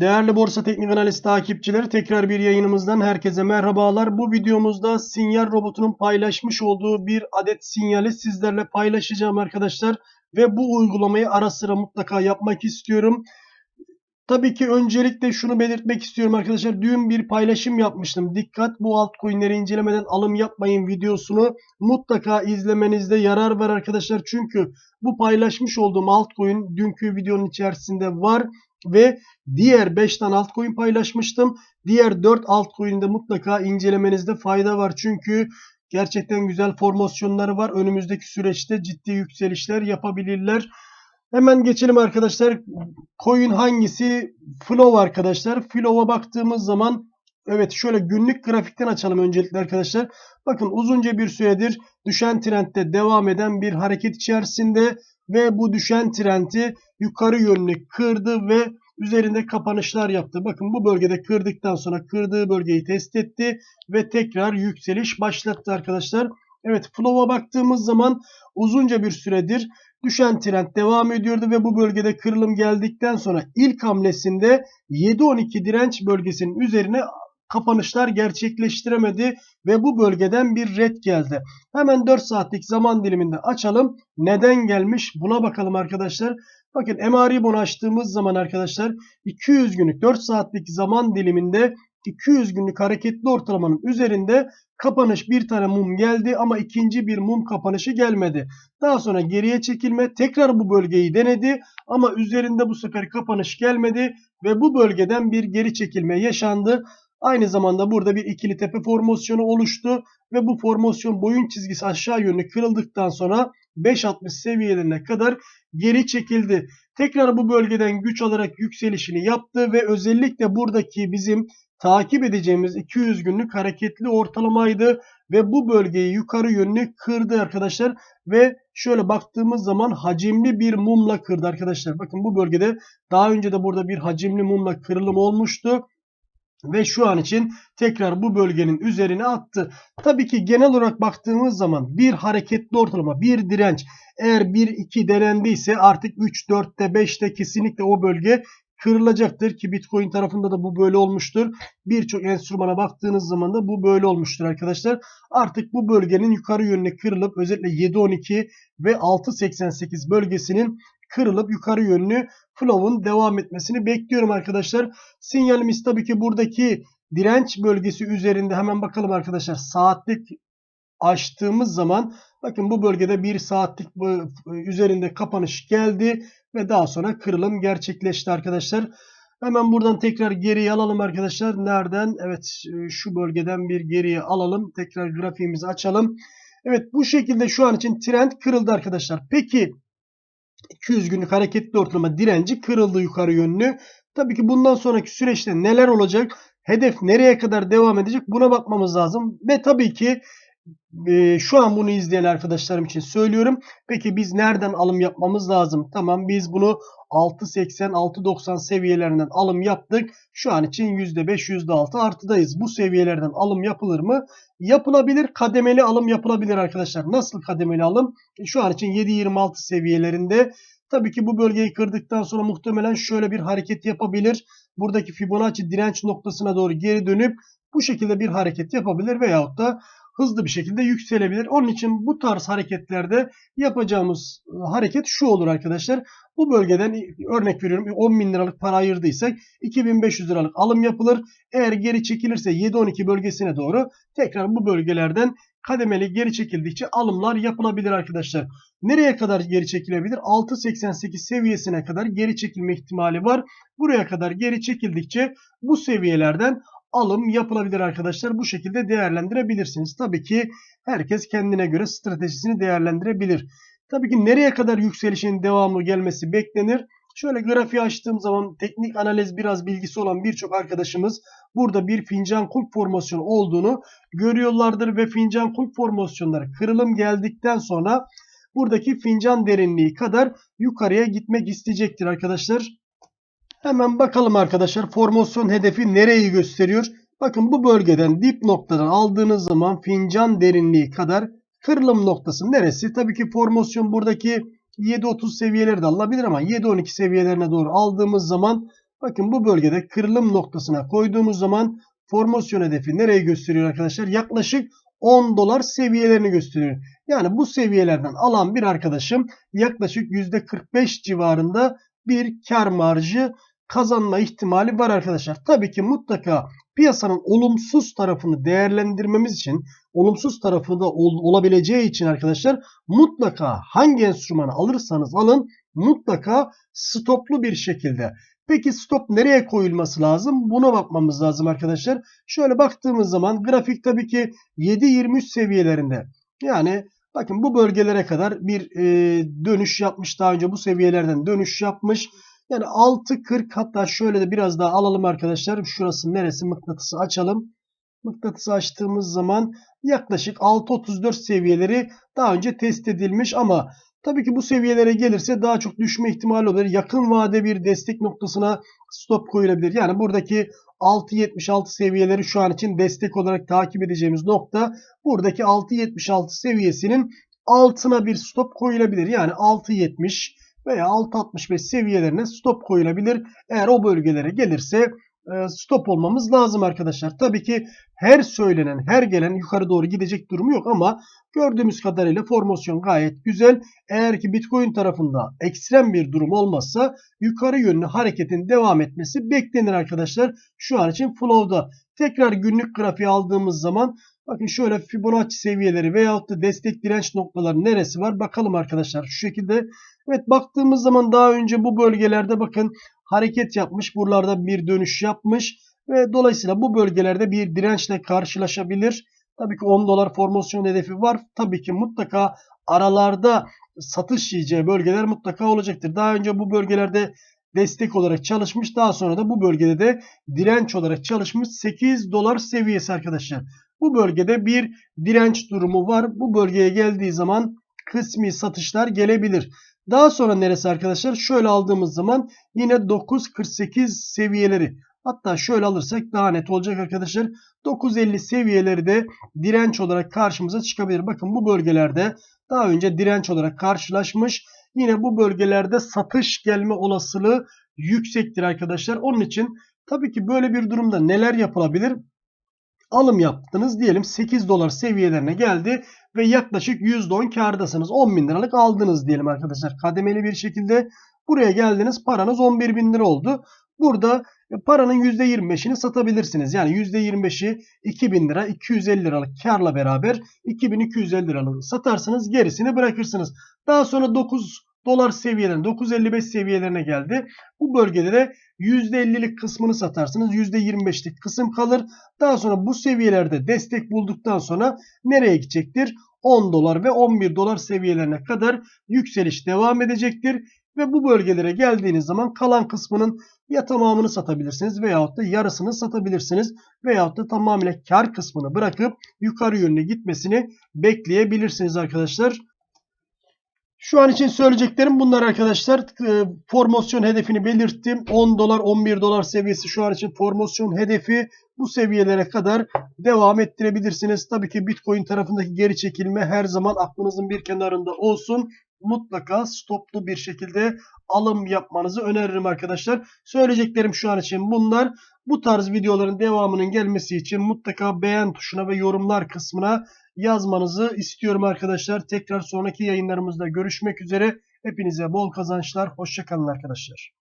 Değerli Borsa Teknik Analiz takipçileri tekrar bir yayınımızdan herkese merhabalar. Bu videomuzda sinyal robotunun paylaşmış olduğu bir adet sinyali sizlerle paylaşacağım arkadaşlar. Ve bu uygulamayı ara sıra mutlaka yapmak istiyorum. Tabii ki öncelikle şunu belirtmek istiyorum arkadaşlar. Dün bir paylaşım yapmıştım. Dikkat bu altcoin'leri incelemeden alım yapmayın videosunu mutlaka izlemenizde yarar var arkadaşlar. Çünkü bu paylaşmış olduğum altcoin dünkü videonun içerisinde var ve diğer 5 tane altcoin paylaşmıştım. Diğer 4 altcoin'i de mutlaka incelemenizde fayda var. Çünkü gerçekten güzel formasyonları var. Önümüzdeki süreçte ciddi yükselişler yapabilirler. Hemen geçelim arkadaşlar. Coin hangisi? Flow arkadaşlar. Flow'a baktığımız zaman evet şöyle günlük grafikten açalım öncelikle arkadaşlar. Bakın uzunca bir süredir düşen trendde devam eden bir hareket içerisinde ve bu düşen trendi yukarı yönlü kırdı ve üzerinde kapanışlar yaptı. Bakın bu bölgede kırdıktan sonra kırdığı bölgeyi test etti ve tekrar yükseliş başlattı arkadaşlar. Evet flow'a baktığımız zaman uzunca bir süredir düşen trend devam ediyordu ve bu bölgede kırılım geldikten sonra ilk hamlesinde 7-12 direnç bölgesinin üzerine kapanışlar gerçekleştiremedi ve bu bölgeden bir red geldi. Hemen 4 saatlik zaman diliminde açalım. Neden gelmiş buna bakalım arkadaşlar. Bakın MA bunu açtığımız zaman arkadaşlar 200 günlük 4 saatlik zaman diliminde 200 günlük hareketli ortalamanın üzerinde kapanış bir tane mum geldi ama ikinci bir mum kapanışı gelmedi. Daha sonra geriye çekilme tekrar bu bölgeyi denedi ama üzerinde bu sefer kapanış gelmedi ve bu bölgeden bir geri çekilme yaşandı. Aynı zamanda burada bir ikili tepe formasyonu oluştu ve bu formasyon boyun çizgisi aşağı yönlü kırıldıktan sonra 5.60 seviyelerine kadar geri çekildi. Tekrar bu bölgeden güç alarak yükselişini yaptı ve özellikle buradaki bizim takip edeceğimiz 200 günlük hareketli ortalamaydı ve bu bölgeyi yukarı yönlü kırdı arkadaşlar ve şöyle baktığımız zaman hacimli bir mumla kırdı arkadaşlar. Bakın bu bölgede daha önce de burada bir hacimli mumla kırılım olmuştu ve şu an için tekrar bu bölgenin üzerine attı. Tabii ki genel olarak baktığımız zaman bir hareketli ortalama, bir direnç eğer 1-2 denendiyse artık 3, 4'te 5'te kesinlikle o bölge kırılacaktır ki Bitcoin tarafında da bu böyle olmuştur. Birçok enstrümana baktığınız zaman da bu böyle olmuştur arkadaşlar. Artık bu bölgenin yukarı yönüne kırılıp özellikle 7.12 ve 6.88 bölgesinin kırılıp yukarı yönlü flow'un devam etmesini bekliyorum arkadaşlar. Sinyalimiz tabii ki buradaki direnç bölgesi üzerinde hemen bakalım arkadaşlar. Saatlik açtığımız zaman bakın bu bölgede bir saatlik üzerinde kapanış geldi ve daha sonra kırılım gerçekleşti arkadaşlar. Hemen buradan tekrar geriye alalım arkadaşlar. Nereden? Evet şu bölgeden bir geriye alalım. Tekrar grafiğimizi açalım. Evet bu şekilde şu an için trend kırıldı arkadaşlar. Peki 200 günlük hareketli ortalama direnci kırıldı yukarı yönlü. Tabii ki bundan sonraki süreçte neler olacak? Hedef nereye kadar devam edecek? Buna bakmamız lazım. Ve tabii ki e, şu an bunu izleyen arkadaşlarım için söylüyorum. Peki biz nereden alım yapmamız lazım? Tamam biz bunu 6.80-6.90 seviyelerinden alım yaptık. Şu an için %5 %6 artıdayız. Bu seviyelerden alım yapılır mı? Yapılabilir. Kademeli alım yapılabilir arkadaşlar. Nasıl kademeli alım? Şu an için 7.26 seviyelerinde. Tabii ki bu bölgeyi kırdıktan sonra muhtemelen şöyle bir hareket yapabilir. Buradaki Fibonacci direnç noktasına doğru geri dönüp bu şekilde bir hareket yapabilir veyahut da hızlı bir şekilde yükselebilir. Onun için bu tarz hareketlerde yapacağımız ıı, hareket şu olur arkadaşlar. Bu bölgeden örnek veriyorum 10 bin liralık para ayırdıysak 2500 liralık alım yapılır. Eğer geri çekilirse 7-12 bölgesine doğru tekrar bu bölgelerden kademeli geri çekildikçe alımlar yapılabilir arkadaşlar. Nereye kadar geri çekilebilir? 6.88 seviyesine kadar geri çekilme ihtimali var. Buraya kadar geri çekildikçe bu seviyelerden alım yapılabilir arkadaşlar. Bu şekilde değerlendirebilirsiniz. Tabii ki herkes kendine göre stratejisini değerlendirebilir. Tabii ki nereye kadar yükselişin devamlı gelmesi beklenir? Şöyle grafiği açtığım zaman teknik analiz biraz bilgisi olan birçok arkadaşımız burada bir fincan kulp formasyonu olduğunu görüyorlardır ve fincan kulp formasyonları kırılım geldikten sonra buradaki fincan derinliği kadar yukarıya gitmek isteyecektir arkadaşlar. Hemen bakalım arkadaşlar formasyon hedefi nereyi gösteriyor? Bakın bu bölgeden dip noktadan aldığınız zaman fincan derinliği kadar kırılım noktası neresi? Tabii ki formasyon buradaki 7.30 seviyeleri de alınabilir ama 7.12 seviyelerine doğru aldığımız zaman Bakın bu bölgede kırılım noktasına koyduğumuz zaman formasyon hedefi nereyi gösteriyor arkadaşlar? Yaklaşık 10 dolar seviyelerini gösteriyor. Yani bu seviyelerden alan bir arkadaşım yaklaşık %45 civarında bir kar marjı kazanma ihtimali var arkadaşlar. Tabii ki mutlaka piyasanın olumsuz tarafını değerlendirmemiz için olumsuz tarafı da ol, olabileceği için arkadaşlar mutlaka hangi enstrümanı alırsanız alın mutlaka stoplu bir şekilde. Peki stop nereye koyulması lazım? Buna bakmamız lazım arkadaşlar. Şöyle baktığımız zaman grafik tabii ki 7.23 seviyelerinde. Yani bakın bu bölgelere kadar bir e, dönüş yapmış. Daha önce bu seviyelerden dönüş yapmış. Yani 6.40 hatta şöyle de biraz daha alalım arkadaşlar. Şurası neresi? Mıknatısı açalım. Mıknatısı açtığımız zaman yaklaşık 6.34 seviyeleri daha önce test edilmiş ama tabii ki bu seviyelere gelirse daha çok düşme ihtimali olabilir. Yakın vade bir destek noktasına stop koyulabilir. Yani buradaki 6.76 seviyeleri şu an için destek olarak takip edeceğimiz nokta buradaki 6.76 seviyesinin altına bir stop koyulabilir. Yani 6.70 veya 6.65 seviyelerine stop koyulabilir. Eğer o bölgelere gelirse stop olmamız lazım arkadaşlar. Tabii ki her söylenen, her gelen yukarı doğru gidecek durumu yok ama gördüğümüz kadarıyla formasyon gayet güzel. Eğer ki Bitcoin tarafında ekstrem bir durum olmazsa yukarı yönlü hareketin devam etmesi beklenir arkadaşlar. Şu an için flow'da. Tekrar günlük grafiği aldığımız zaman bakın şöyle Fibonacci seviyeleri veyahut da destek direnç noktaları neresi var bakalım arkadaşlar. Şu şekilde Evet baktığımız zaman daha önce bu bölgelerde bakın hareket yapmış. Buralarda bir dönüş yapmış. Ve dolayısıyla bu bölgelerde bir dirençle karşılaşabilir. Tabii ki 10 dolar formasyon hedefi var. Tabii ki mutlaka aralarda satış yiyeceği bölgeler mutlaka olacaktır. Daha önce bu bölgelerde destek olarak çalışmış. Daha sonra da bu bölgede de direnç olarak çalışmış. 8 dolar seviyesi arkadaşlar. Bu bölgede bir direnç durumu var. Bu bölgeye geldiği zaman kısmi satışlar gelebilir. Daha sonra neresi arkadaşlar? Şöyle aldığımız zaman yine 9.48 seviyeleri. Hatta şöyle alırsak daha net olacak arkadaşlar. 9.50 seviyeleri de direnç olarak karşımıza çıkabilir. Bakın bu bölgelerde daha önce direnç olarak karşılaşmış. Yine bu bölgelerde satış gelme olasılığı yüksektir arkadaşlar. Onun için tabii ki böyle bir durumda neler yapılabilir? Alım yaptınız diyelim 8 dolar seviyelerine geldi ve yaklaşık %10 kardasınız. 10 bin liralık aldınız diyelim arkadaşlar. Kademeli bir şekilde buraya geldiniz paranız 11 bin lira oldu. Burada paranın %25'ini satabilirsiniz. Yani %25'i 2000 lira 250 liralık karla beraber 2250 liralık satarsınız gerisini bırakırsınız. Daha sonra 9 dolar seviyelerine 9.55 seviyelerine geldi. Bu bölgede de %50'lik kısmını satarsınız. %25'lik kısım kalır. Daha sonra bu seviyelerde destek bulduktan sonra nereye gidecektir? 10 dolar ve 11 dolar seviyelerine kadar yükseliş devam edecektir. Ve bu bölgelere geldiğiniz zaman kalan kısmının ya tamamını satabilirsiniz veyahut da yarısını satabilirsiniz. Veyahut da tamamıyla kar kısmını bırakıp yukarı yönüne gitmesini bekleyebilirsiniz arkadaşlar. Şu an için söyleyeceklerim bunlar arkadaşlar. E, formasyon hedefini belirttim. 10 dolar 11 dolar seviyesi şu an için formasyon hedefi. Bu seviyelere kadar devam ettirebilirsiniz. Tabii ki Bitcoin tarafındaki geri çekilme her zaman aklınızın bir kenarında olsun. Mutlaka stoplu bir şekilde alım yapmanızı öneririm arkadaşlar. Söyleyeceklerim şu an için bunlar. Bu tarz videoların devamının gelmesi için mutlaka beğen tuşuna ve yorumlar kısmına yazmanızı istiyorum arkadaşlar. Tekrar sonraki yayınlarımızda görüşmek üzere. Hepinize bol kazançlar. Hoşçakalın arkadaşlar.